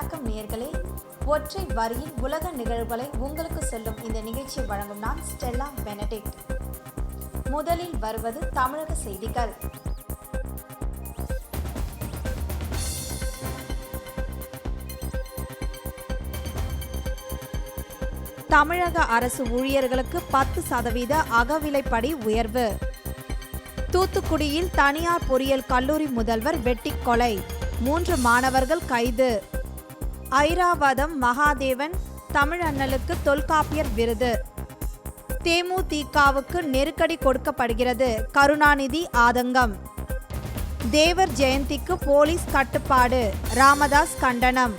வணக்கம் நேர்களே ஒற்றை வரியில் உலக நிகழ்வுகளை உங்களுக்கு சொல்லும் இந்த நிகழ்ச்சியை வழங்கும் நான் ஸ்டெல்லா பெனடிக்ட். முதலில் வருவது தமிழக செய்திகள். தமிழக அரசு ஊழியர்களுக்கு பத்து சதவீத அகவிலைப்படி உயர்வு. தூத்துக்குடியில் தனியார் பொறியியல் கல்லூரி முதல்வர் வெட்டி கொலை. மூன்று மாணவர்கள் கைது. ஐராவதம் மகாதேவன் தமிழ் அண்ணலுக்கு தொல்காப்பியர் விருது. தேமுதிகவுக்கு நெருக்கடி கொடுக்கப்படுகிறது. கருணாநிதி ஆதங்கம். தேவர் ஜெயந்திக்கு போலீஸ் கட்டுப்பாடு. ராமதாஸ் கண்டனம்.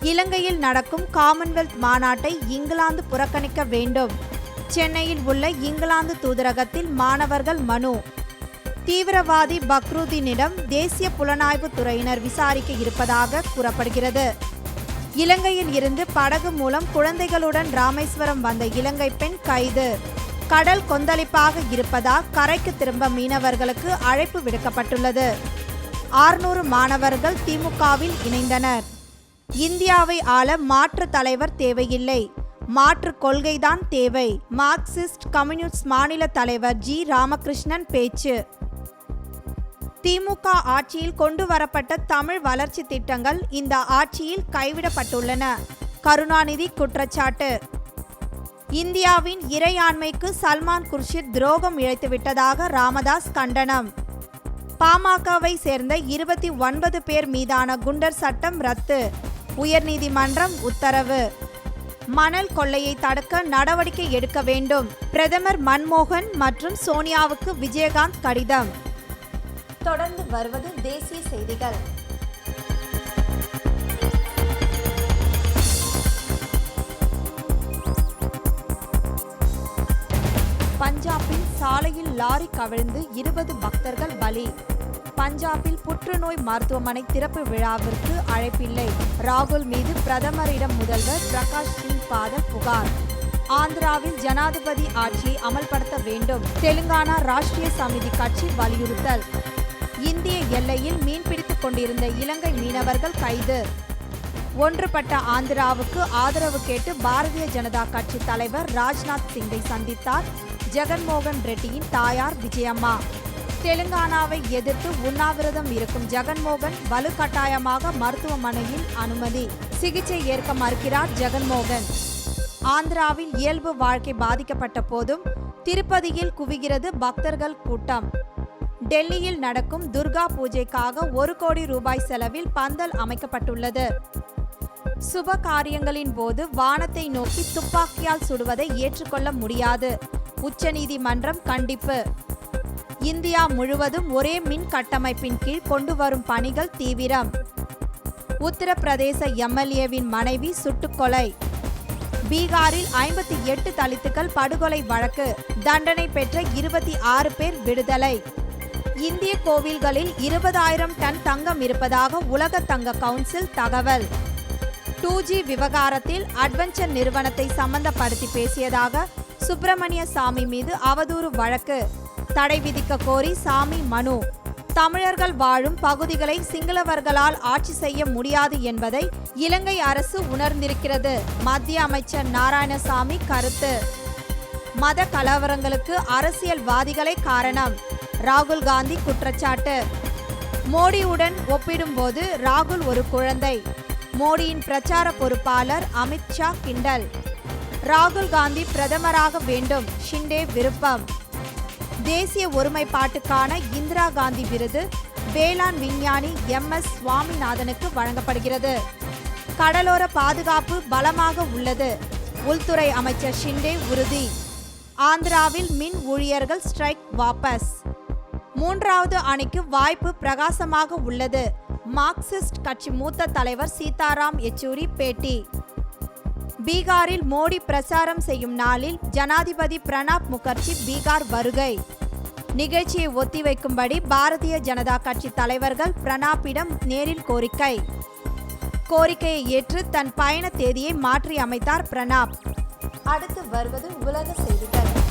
இலங்கையில் நடக்கும் காமன்வெல்த் மாநாட்டை இங்கிலாந்து புறக்கணிக்க வேண்டும். சென்னையில் உள்ள இங்கிலாந்து தூதரகத்தில் மாணவர்கள் மனு. தீவிரவாதி பக்ருதீனிடம் தேசிய புலனாய்வு துறையினர் விசாரிக்க இருப்பதாக கூறப்படுகிறது. இலங்கையில் இருந்து படகு மூலம் குழந்தைகளுடன் ராமேஸ்வரம் வந்த இலங்கை பெண் கைது. கடல் கொந்தளிப்பாக இருப்பதால் கரைக்கு திரும்ப மீனவர்களுக்கு அழைப்பு விடுக்கப்பட்டுள்ளது. ஆறுநூறு மாணவர்கள் திமுகவில் இணைந்தனர். இந்தியாவை ஆள மாற்று தலைவர் தேவையில்லை. மாற்று கொள்கைதான் தேவை. மார்க்சிஸ்ட் கம்யூனிஸ்ட் மாநில தலைவர் ஜி. ராமகிருஷ்ணன் பேச்சு. திமுக ஆட்சியில் கொண்டு வரப்பட்ட தமிழ் வளர்ச்சி திட்டங்கள் இந்த ஆட்சியில் கைவிடப்பட்டுள்ளன. கருணாநிதி குற்றச்சாட்டு. இந்தியாவின் இறையாண்மைக்கு சல்மான் குர்ஷித் துரோகம் இழைத்துவிட்டதாக ராமதாஸ் கண்டனம். பாமகவை சேர்ந்த இருபத்தி ஒன்பது பேர் மீதான குண்டர் சட்டம் ரத்து. உயர்நீதிமன்றம் உத்தரவு. மணல் கொள்ளையை தடுக்க நடவடிக்கை எடுக்க வேண்டும். பிரதமர் மன்மோகன் மற்றும் சோனியாவுக்கு விஜயகாந்த் கடிதம். தொடர்ந்து வருவது தேசிய செய்திகள். பஞ்சாபில் சாலையில் லாரி கவிழ்ந்து இருபது பக்தர்கள் பலி. பஞ்சாபில் புற்றுநோய் மருத்துவமனை திறப்பு விழாவிற்கு அழைப்பில்லை. ராகுல் மீது பிரதமரிடம் முதல்வர் பிரகாஷ் சிங் பாதல் புகார். ஆந்திராவில் ஜனாதிபதி ஆட்சியை அமல்படுத்த வேண்டும். தெலுங்கானா ராஷ்டிரிய சமிதி கட்சி வலியுறுத்தல். இந்திய எல்லையில் மீன்பிடித்துக் கொண்டிருந்த இலங்கை மீனவர்கள் கைது. ஒன்றுபட்ட ஆந்திராவுக்கு ஆதரவு கேட்டு பாரதிய ஜனதா கட்சி தலைவர் ராஜ்நாத் சிங்கை சந்தித்தார் ஜெகன்மோகன் ரெட்டியின் தாயார் விஜயம்மா. தெலுங்கானாவை எதிர்த்து உண்ணாவிரதம் இருக்கும் ஜெகன்மோகன் வலுக்கட்டாயமாக மருத்துவமனையில் அனுமதி. சிகிச்சை ஏற்க மறுக்கிறார் ஜெகன்மோகன். ஆந்திராவில் இயல்பு வாழ்க்கை பாதிக்கப்பட்ட போதும் திருப்பதியில் குவிகிறது பக்தர்கள் கூட்டம். டெல்லியில் நடக்கும் துர்கா பூஜைக்காக ஒரு கோடி ரூபாய் செலவில் பந்தல் அமைக்கப்பட்டுள்ளது. சுப காரியங்களின் போது வானத்தை நோக்கி துப்பாக்கியால் சுடுவதை ஏற்றுக்கொள்ள முடியாது. உச்சநீதிமன்றம் கண்டிப்பு. இந்தியா முழுவதும் ஒரே மின் கட்டமைப்பின் கீழ் கொண்டு வரும் பணிகள் தீவிரம். உத்தரப்பிரதேச எம்எல்ஏவின் மனைவி சுட்டுக்கொலை. பீகாரில் ஐம்பத்தி எட்டு தலித்துக்கள் படுகொலை வழக்கு. தண்டனை பெற்ற இருபத்தி ஆறு பேர் விடுதலை. இந்திய கோவில்களில் இருபதாயிரம் டன் தங்கம் இருப்பதாக உலக தங்க கவுன்சில் தகவல். டூ ஜி விவகாரத்தில் அட்வென்ச்சர் நிறுவனத்தை சம்பந்தப்படுத்தி பேசியதாக சுப்பிரமணிய சாமி மீது அவதூறு வழக்கு. தடை விதிக்க கோரி சாமி மனு. தமிழர்கள் வாழும் பகுதிகளை சிங்களவர்களால் ஆட்சி செய்ய முடியாது என்பதை இலங்கை அரசு உணர்ந்திருக்கிறது. மத்திய அமைச்சர் நாராயணசாமி கருத்து. மத கலவரங்களுக்கு அரசியல்வாதிகளே காரணம். ராகுல் காந்தி குற்றச்சாட்டு. மோடியுடன் ஒப்பிடும்போது ராகுல் ஒரு குழந்தை. மோடியின் பிரச்சார பொறுப்பாளர் அமித்ஷா கிண்டல். ராகுல் காந்தி பிரதமராக வேண்டும் ஷிண்டே விருப்பம். தேசிய ஒருமைப்பாட்டுக்கான இந்திரா காந்தி விருது வேளாண் விஞ்ஞானி எம். எஸ். சுவாமிநாதனுக்கு வழங்கப்படுகிறது. கடலோர பாதுகாப்பு பலமாக உள்ளது. உள்துறை அமைச்சர் ஷிண்டே உறுதி. ஆந்திராவில் மின் ஊழியர்கள் ஸ்ட்ரைக் வாபஸ். மூன்றாவது அணிக்கு வாய்ப்பு பிரகாசமாக உள்ளது. மார்க்சிஸ்ட் கட்சி மூத்த தலைவர் சீதாராம் யெச்சூரி பேட்டி. பீகாரில் மோடி பிரச்சாரம் செய்யும் நாளில் ஜனாதிபதி பிரணாப் முகர்ஜி பீகார் வருகை. நிகழ்ச்சியை ஒத்திவைக்கும்படி பாரதிய ஜனதா கட்சி தலைவர்கள் பிரணாப்பிடம் நேரில் கோரிக்கை. கோரிக்கையை ஏற்று தன் பயண தேதியை மாற்றி அமைத்தார் பிரணாப். அடுத்து வருவது உலக செய்திகள்.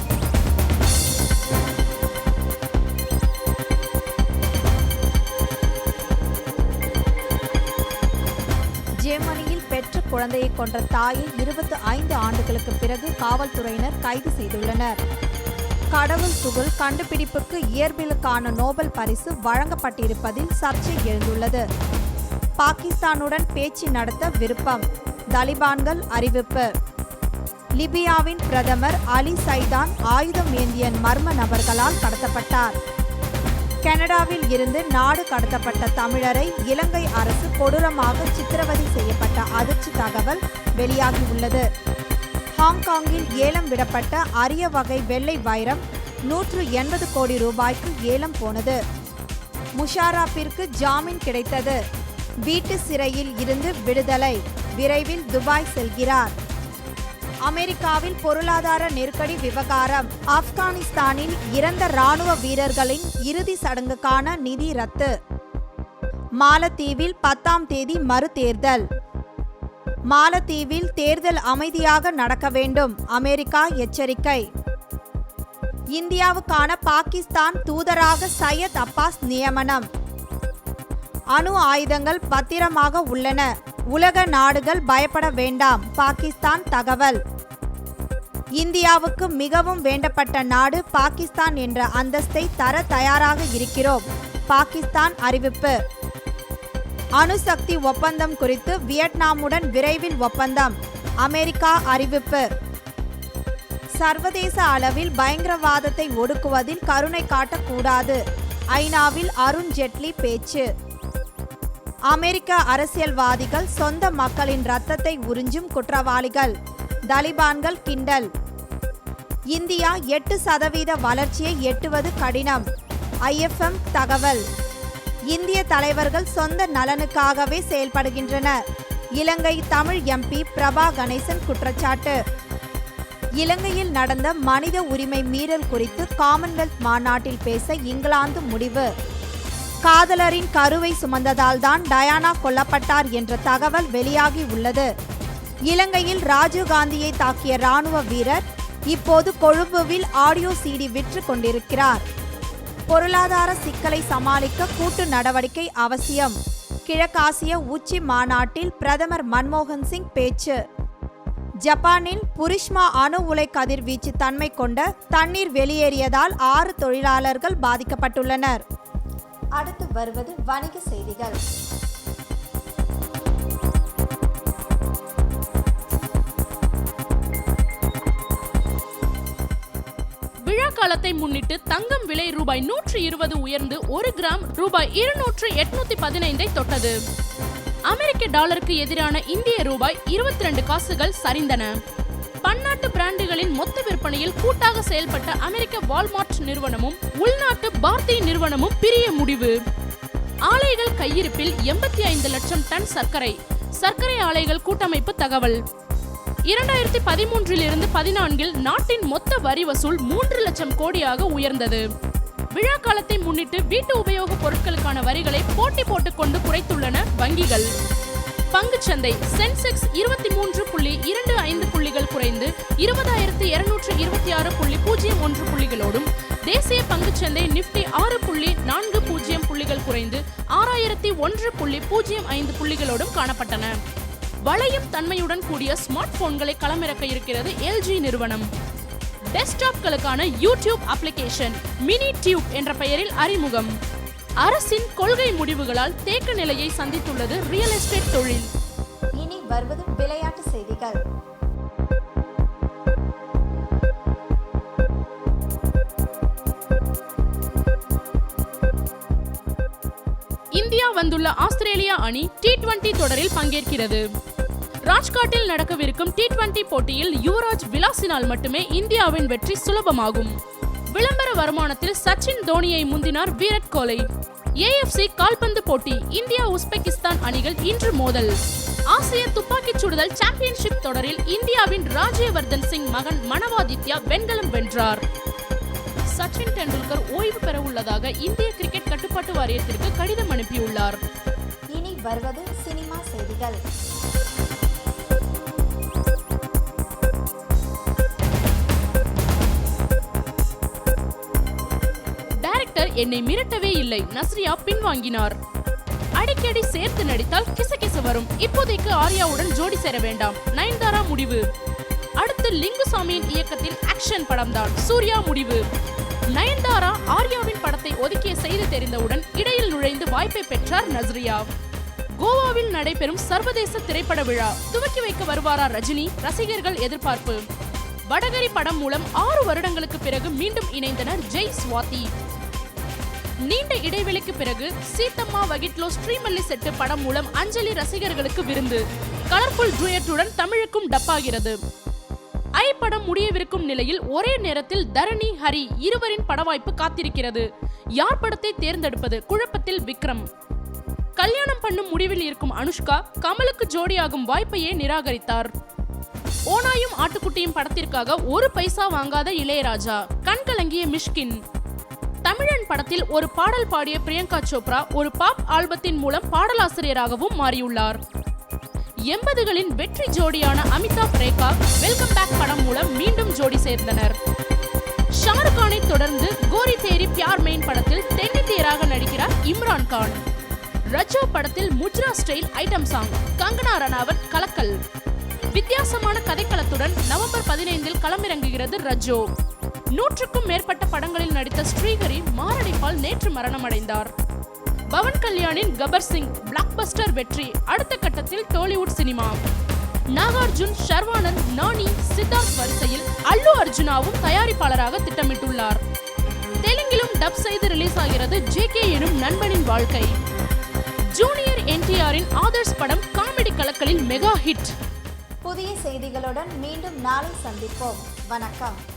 குழந்தையை கொன்ற தாயை இருபத்தி ஐந்து ஆண்டுகளுக்கு பிறகு காவல்துறையினர் கைது செய்துள்ளனர். கடவுள் துகள் கண்டுபிடிப்புக்கு இயற்பியலுக்கான நோபல் பரிசு வழங்கப்பட்டிருப்பதில் சர்ச்சை எழுந்துள்ளது. பாகிஸ்தானுடன் பேச்சு நடத்த விருப்பம். தலிபான்கள் அறிவிப்பு. லிபியாவின் பிரதமர் அலி சைதான் ஆயுதம் ஏந்திய மர்ம நபர்களால் கடத்தப்பட்டார். கனடாவில் இருந்து நாடு கடத்தப்பட்ட தமிழரை இலங்கை அரசு கொடூரமாக சித்திரவதை செய்யப்பட்ட அதிர்ச்சி தகவல் வெளியாகியுள்ளது ஹாங்காங்கில் ஏலம் விடப்பட்ட அரிய வகை வெள்ளை வைரம் நூற்று எண்பது கோடி ரூபாய்க்கு ஏலம் போனது. முஷாராப்பிற்கு ஜாமீன் கிடைத்தது. வீட்டு சிறையில் இருந்து விடுதலை. விரைவில் துபாய் செல்கிறார். அமெரிக்காவில் பொருளாதார நெருக்கடி விவகாரம். ஆப்கானிஸ்தானில் இறந்த ராணுவ வீரர்களின் இறுதி சடங்குக்கான நிதி ரத்து. மாலத்தீவில் பத்தாம் தேதி மறு தேர்தல் மாலத்தீவில் தேர்தல் அமைதியாக நடக்க வேண்டும். அமெரிக்கா எச்சரிக்கை. இந்தியாவுக்கான பாகிஸ்தான் தூதராக சையத் அப்பாஸ் நியமனம். அணு ஆயுதங்கள் பத்திரமாக உள்ளன. உலக நாடுகள் பயப்பட வேண்டாம். பாகிஸ்தான் தகவல். இந்தியாவுக்கு மிகவும் வேண்டப்பட்ட நாடு பாகிஸ்தான் என்ற அந்தஸ்தை தர தயாராக இருக்கிறோம். பாகிஸ்தான் அறிவிப்பு. அணுசக்தி ஒப்பந்தம் குறித்து வியட்நாமுடன் விரைவில் ஒப்பந்தம். அமெரிக்கா அறிவிப்பு. சர்வதேச அளவில் பயங்கரவாதத்தை ஒடுக்குவதில் கருணை காட்டக்கூடாது. ஐநாவில் அருண் ஜெட்லி பேச்சு. அமெரிக்க அரசியல்வாதிகள் சொந்த மக்களின் ரத்தத்தை உறிஞ்சும் குற்றவாளிகள். தலிபான்கள் கிண்டல். இந்தியா எட்டு சதவீத வளர்ச்சியை எட்டுவது கடினம். ஐஎஃப்எம் தகவல். இந்திய தலைவர்கள் சொந்த நலனுக்காகவே செயல்படுகின்றனர். இலங்கை தமிழ் எம்பி பிரபா கணேசன் குற்றச்சாட்டு. இலங்கையில் நடந்த மனித உரிமை மீறல் குறித்து காமன்வெல்த் மாநாட்டில் பேச இங்கிலாந்து முடிவு. காதலரின் கருவை சுமந்ததால் தான் டயானா கொல்லப்பட்டார் என்ற தகவல் வெளியாகி உள்ளது. இலங்கையில் ராஜீவ்காந்தியை தாக்கிய ராணுவ வீரர் இப்போது கொழும்புவில் ஆடியோ சிடி விற்று கொண்டிருக்கிறார். பொருளாதார சிக்கலை சமாளிக்க கூட்டு நடவடிக்கை அவசியம். கிழக்காசிய உச்சி மாநாட்டில் பிரதமர் மன்மோகன் சிங் பேச்சு. ஜப்பானில் புரிஷ்மா அணு உலை கதிர்வீச்சு தன்மை கொண்ட தண்ணீர் வெளியேறியதால் ஆறு தொழிலாளர்கள் பாதிக்கப்பட்டுள்ளனர். அடுத்து வருவது வணிக செய்திகள். காலத்தை முன்னிட்டு தங்கம் விலை ரூபாய் நூற்றி இருபது உயர்ந்து ஒரு கிராம் ரூபாய் இருநூற்று எட்நூத்தி பதினைந்தை தொட்டது. அமெரிக்க டாலருக்கு எதிரான இந்திய ரூபாய் இருபத்தி ரெண்டு காசுகள் சரிந்தன. பன்னாட்டு பிராண்டுகளின் மொத்த விற்பனையில் கூட்டாக செயல்பட்ட அமெரிக்க வால்மார்ட் நிறுவனமும் உள்நாட்டு பாரதி நிறுவனமும் பிரிய முடிவு. ஆலைகள் கையிருப்பில் எண்பத்தி ஐந்து லட்சம் டன் சர்க்கரை. சர்க்கரை ஆலைகள் கூட்டமைப்பு தகவல். இரண்டாயிரத்தி பதிமூன்றில் இருந்து பதினான்கில் நாட்டின் மொத்த வரி வசூல் மூன்று லட்சம் கோடியாக உயர்ந்தது. விழா காலத்தை முன்னிட்டு வீட்டு உபயோக பொருட்களுக்கான வரிகளை போட்டி போட்டுக்கொண்டு குறைத்துள்ளன வங்கிகள். பங்குச்சந்தை சென்செக்ஸ் இருபத்தி மூன்று புள்ளி இரண்டு ஐந்து புள்ளிகள் குறைந்து இருபதாயிரத்தி இருநூற்று இருபத்தி ஆறு புள்ளி பூஜ்ஜியம் ஒன்று புள்ளிகளோடும் தேசிய பங்குச்சந்தை நிப்டி ஆறு புள்ளி நான்கு பூஜ்ஜியம் புள்ளிகள் குறைந்து ஆறாயிரத்தி ஒன்று புள்ளி பூஜ்ஜியம் ஐந்து புள்ளிகளோடும் காணப்பட்டன. வளையும் தன்மையுடன் கூடிய ஸ்மார்ட் போன்களை களமிறக்க இருக்கிறது எல்ஜி நிறுவனம். டெஸ்க்டாப்களுக்கான யூடியூப் அப்ளிகேஷன் மினி டியூப் என்ற பெயரில் அறிமுகம். அரசின் கொள்கை முடிவுகளால் தேக்க நிலையை சந்தித்துள்ளது ரியல் எஸ்டேட் தொழில். இனி வருவது விளையாட்டு செய்திகள். இந்தியா வந்துள்ள ஆஸ்திரேலியா அணி டி டுவெண்டி தொடரில் பங்கேற்கிறது. ராஜ்காட்டில் நடக்கவிருக்கும் டி டுவெண்டி போட்டியில் யுவராஜ் விலாசினால் மட்டுமே இந்தியாவின் வெற்றி சுலபமாகும். விளம்பர வருமானத்தில் சச்சின் தோனியை முந்தினார் விராட் கோலை. ஏஎஃப்சி கால்பந்து போட்டி இந்தியா உஸ்பெகிஸ்தான் அணிகள் இன்று மோதல். ஆசிய துப்பாக்கிச் சுடுதல் சாம்பியன்ஷிப் தொடரில் இந்தியாவின் ராஜ்யவர்தன் சிங் மகன் மனவாதித்யா வெண்கலம் வென்றார். சச்சின் டெண்டுல்கர் ஓய்வு பெற உள்ளதாக இந்திய கிரிக்கெட் கட்டுப்பாட்டு வாரியத்திற்கு கடிதம் அனுப்பியுள்ளார். இனி வருவது சினிமா செய்திகள். டைரக்டர் என்னை மிரட்டவே இல்லை நஸ்ரியா பின்வாங்கினார். அடிக்கடி சேர்த்து நடித்தால் கிசகிச வரும். இப்போதைக்கு ஆர்யாவுடன் ஜோடி சேர வேண்டாம். நயன்தாரா முடிவு. அடுத்து லிங்குசாமியின் இயக்கத்தில் ஆக்ஷன் படம்தான். சூர்யா முடிவு. நயன்தாரா ஆர்யாவின் படத்தை ஒதுக்கிய செய்தி தெரிந்தவுடன் இடையில் நுழைந்து வாய்ப்பை பெற்றார் நஸ்ரியா. கோவாவில் நடைபெறும் சர்வதேச திரைப்பட விழா. துவக்கி வைக்க வருவாரா ரஜினி? ரசிகர்கள் எதிர்பார்ப்பு. வடகரி படம் மூலம் ஆறு வருடங்களுக்கு பிறகு மீண்டும் இணைந்தனர் ஜெய் ஸ்வாதி நீண்ட இடைவெளிக்கு பிறகு சீத்தம்மா வகிட்லோ ஸ்ரீமல்லி செட்டு படம் மூலம் அஞ்சலி ரசிகர்களுக்கு விருந்து. கலர்ஃபுல் ஜூயட்டுடன் தமிழுக்கும் டப்பாகிறது. திரைப்படம் முடியவிருக்கும் நிலையில் ஒரே நேரத்தில் தரணி ஹரி இருவரின் படவாய்ப்பு காத்திருக்கிறது. யார் படத்தை தேர்ந்தெடுப்பது? குழப்பத்தில் விக்ரம். கல்யாணம் பண்ணும் முடிவில் இருக்கும் அனுஷ்கா கமலுக்கு ஜோடியாகும் வாய்ப்பையே நிராகரித்தார். ஓனாயும் ஆட்டுக்குட்டியும் படத்திற்காக ஒரு பைசா வாங்காத இளையராஜா கண் கலங்கிய மிஷ்கின். தமிழன் படத்தில் ஒரு பாடல் பாடிய பிரியங்கா சோப்ரா ஒரு பாப் ஆல்பத்தின் மூலம் பாடலாசிரியராகவும் மாறியுள்ளார். எண்பதுகளின் வெற்றி ஜோடியான அமிதாப் ரேகா வெல்கம் பேக் படம் மூலம் மீண்டும் ஜோடி சேர்ந்தனர். ஷாருக் கானை தொடர்ந்து கோரி தேரி பியார் மெயின் படத்தில் தென்னிந்தியராக நடிக்கிறார் இம்ரான் கான். ரஜோ படத்தில் mujra style item song Kangana Ranaut கலக்கல். வித்தியாசமான கதைக்களத்துடன் நவம்பர் பதினைந்தில் களமிறங்குகிறது ரஜோ. நூற்றுக்கும் மேற்பட்ட படங்களில் நடித்த ஸ்ரீஹரி மாரடைப்பால் நேற்று மரணமடைந்தார். பவன் கல்யாணின் கபர் சிங் பிளாக்பஸ்டர் வெற்றி. அடுத்த கட்டத்தில் டோலிவுட் சினிமா நாகார்ஜுன் ஷர்வானந்த் நானி சித்தார்த் வரிசையில் அல்லு அர்ஜுனாவும் தயாரிப்பாளராக திட்டமிட்டுள்ளார். தெலுங்கிலும் டப் செய்து ரிலீஸ் ஆகிறது ஜேகே எனும் நண்பனின் வாழ்க்கை. ஜூனியர் என்டிஆரின் ஆதர்ஸ் படம் காமெடி கலக்கலில் மெகா ஹிட் புதிய செய்திகளுடன் மீண்டும் நாளை சந்திப்போம். வணக்கம்.